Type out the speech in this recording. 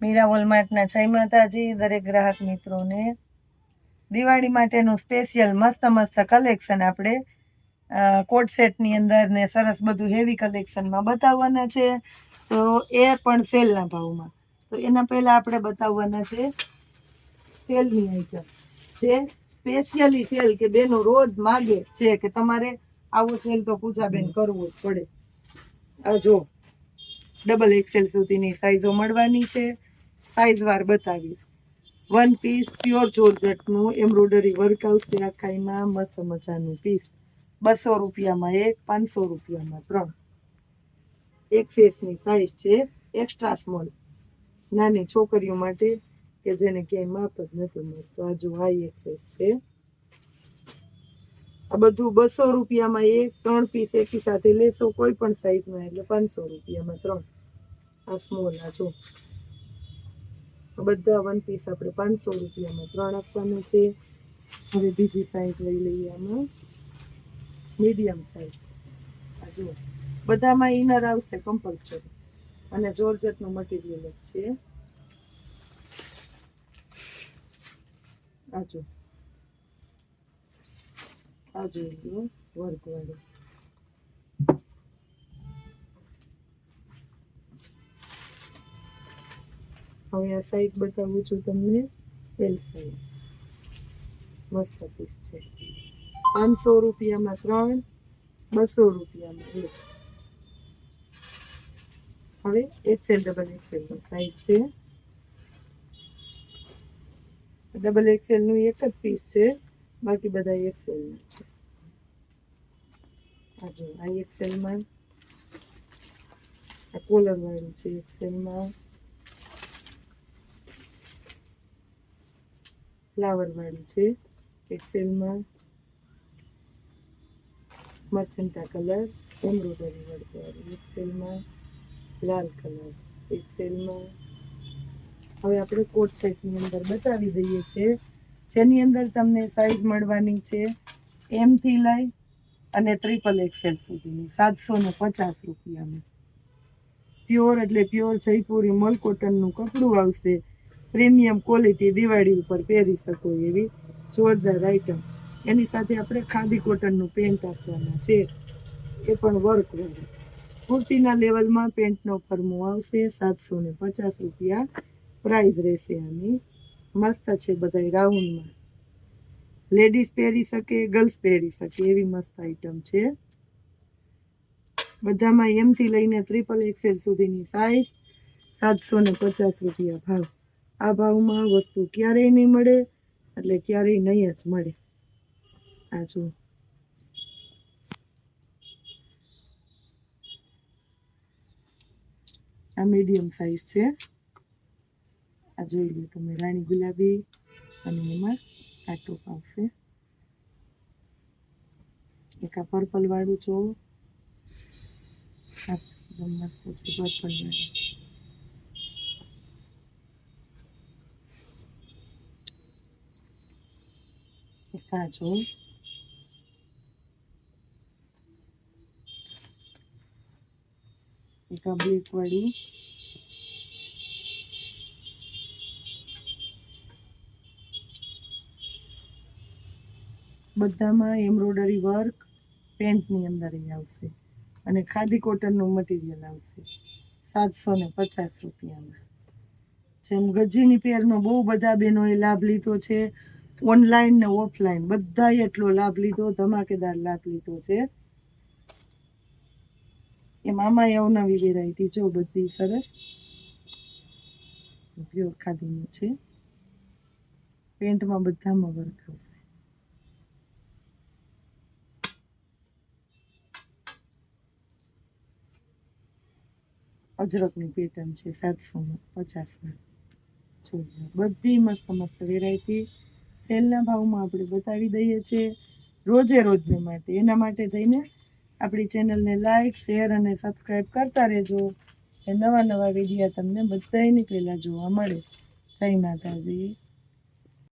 મીરા વોલમાર્ટના જય માતાજી, દરેક ગ્રાહક મિત્રોને. દિવાળી માટેનું સ્પેશિયલ મસ્ત મસ્ત કલેક્શન આપણે કોટ સેટની અંદર ને સરસ બધું હેવી કલેક્શનમાં બતાવવાના છે. તો એ પણ સેલના ભાવમાં. તો એના પહેલાં આપણે બતાવવાના છે સેલની આઈટમ જે સ્પેશિયલી સેલ કે બેનો રોજ માગે છે કે તમારે આવો સેલ તો પૂજાબેન કરવો જ પડે. આ જો ડબલ એક્સેલ સુધીની સાઈઝો મળવાની છે. સાઈઝ વાર બતાવીશ. વન પીસ પ્યોર જોર્જટનું એમ્બ્રોડરી વર્ક આવશે આખાઈમાં, મસ્ત મજાનું પીસ બસો રૂપિયામાં એક, પાંચસો રૂપિયામાં ત્રણ. એક ફેસની સાઈઝ છે એક્સ્ટ્રા સ્મોલ નાની છોકરીઓ માટે કે જેને ક્યાંય માપ જ નથી મળતું. આ જો હાઈ એક્સેસ છે. આ બધું બસો રૂપિયામાં એક, ત્રણ પીસ એકી સાથે લેશો કોઈ પણ સાઈઝમાં એટલે પાંચસો રૂપિયામાં ત્રણ. આ સ્મોલ આ જો. બધા વન પીસ આપણે પાંચસો રૂપિયામાં ત્રણ આપવાના છે. હવે બીજી સાઈઝ લઈ લઈએ આમાં. મીડિયમ સાઈઝ આ જુઓ. બધામાં ઇનર આવશે કમ્પલસરી અને જોર્જટનું મટીરિયલ જ છે. આ જુઓ. આ જોઈ લો વર્ક હવે આ સાઈઝ બતાવું છું તમને. એલ સાઈઝ મસ્ત પીસ છે. પાંચસો રૂપિયામાં ત્રણ, બસો રૂપિયામાં એક. હવે એક્સેલ ડબલ એક્સેલ સાઈઝ છે. ડબલ એક્સેલનું એક જ પીસ છે. બાકી બધા એક્સેલના છે. આ આ એક્સેલમાં આ કોલર વાળું છે એક્સેલમાં ફ્લાવર વાળું છે એક્સેલમાં મર્ચન્ટા કલર એમ્બ્રોઇડરી વર્ક વાળું એક્સેલમાં લાલ કલર એક્સેલમાં હવે આપણે કોટ સેટની અંદર બતાવી દઈએ છીએ જેની અંદર તમને સાઈઝ મળવાની છે એમથી લઈ અને ટ્રિપલ એક્સેલ સુધીની, સાતસો ને પચાસ રૂપિયામાં પ્યોર એટલે પ્યોર જયપુરી મલ કોટનનું કપડું આવશે. પ્રીમિયમ ક્વોલિટી દિવાળી ઉપર પહેરી શકો એવી જોરદાર આઈટમ એની સાથે આપણે ખાદી કોટનનું પેન્ટ આપવાના છે. એ પણ વર્ક વાળું કુર્તીના લેવલમાં પેન્ટનો ફરમો આવશે, સાતસો ને પચાસ રૂપિયા પ્રાઇઝ રહેશે આની. મસ્ત છે બધાય રાઉન્ડમાં. લેડીઝ પહેરી શકે ગર્લ્સ પહેરી શકે એવી મસ્ત આઈટમ છે. બધામાં એમથી લઈને ટ્રિપલ એક્સેલ સુધીની સાઇઝ સાતસો ને પચાસ રૂપિયા ભાવ. આ ભાવમાં વસ્તુ ક્યારેય નહીં મળે, એટલે ક્યારેય નહીં જ મળે. આ જુઓ. આ મીડિયમ સાઈઝ છે. આ જોઈ લો તમે, રાણી ગુલાબી, અને એમાં આ ટોપ આવશે એક આ પર્પલ વાળું જો આ મસ્ત છે પર્પલ વાળું. એક આ જો એક આ બ્લેક વાળી બધામાં એમ્બ્રોડરી વર્ક, પેન્ટની અંદર એ આવશે. અને ખાદી કોટનનું મટીરિયલ આવશે. સાતસો ને પચાસ રૂપિયામાં. જેમ ગજીની પેરનો બહુ બધા બહેનોએ લાભ લીધો છે ઓનલાઈન ને ઓફલાઈન, બધાએ એટલો લાભ લીધો, ધમાકેદાર લાભ લીધો છે. એમ આમાં અવનવી વેરાયટી, જો બધી સરસ. પ્યોર ખાદીની છે. પેન્ટમાં બધામાં વર્ક હશે અજરકની પેટર્ન છે, સાતસો પચાસમાં બધી મસ્ત મસ્ત વેરાયટી. સેલના ભાવમાં આપણે બતાવી દઈએ છીએ રોજે રોજને માટે. એના માટે થઈને આપણી ચેનલને લાઈક, શેર અને સબસ્ક્રાઈબ કરતા રહેજો. એ નવા નવા વિડીયા તમને બધાની પહેલાં જોવા મળે. જય માતાજી.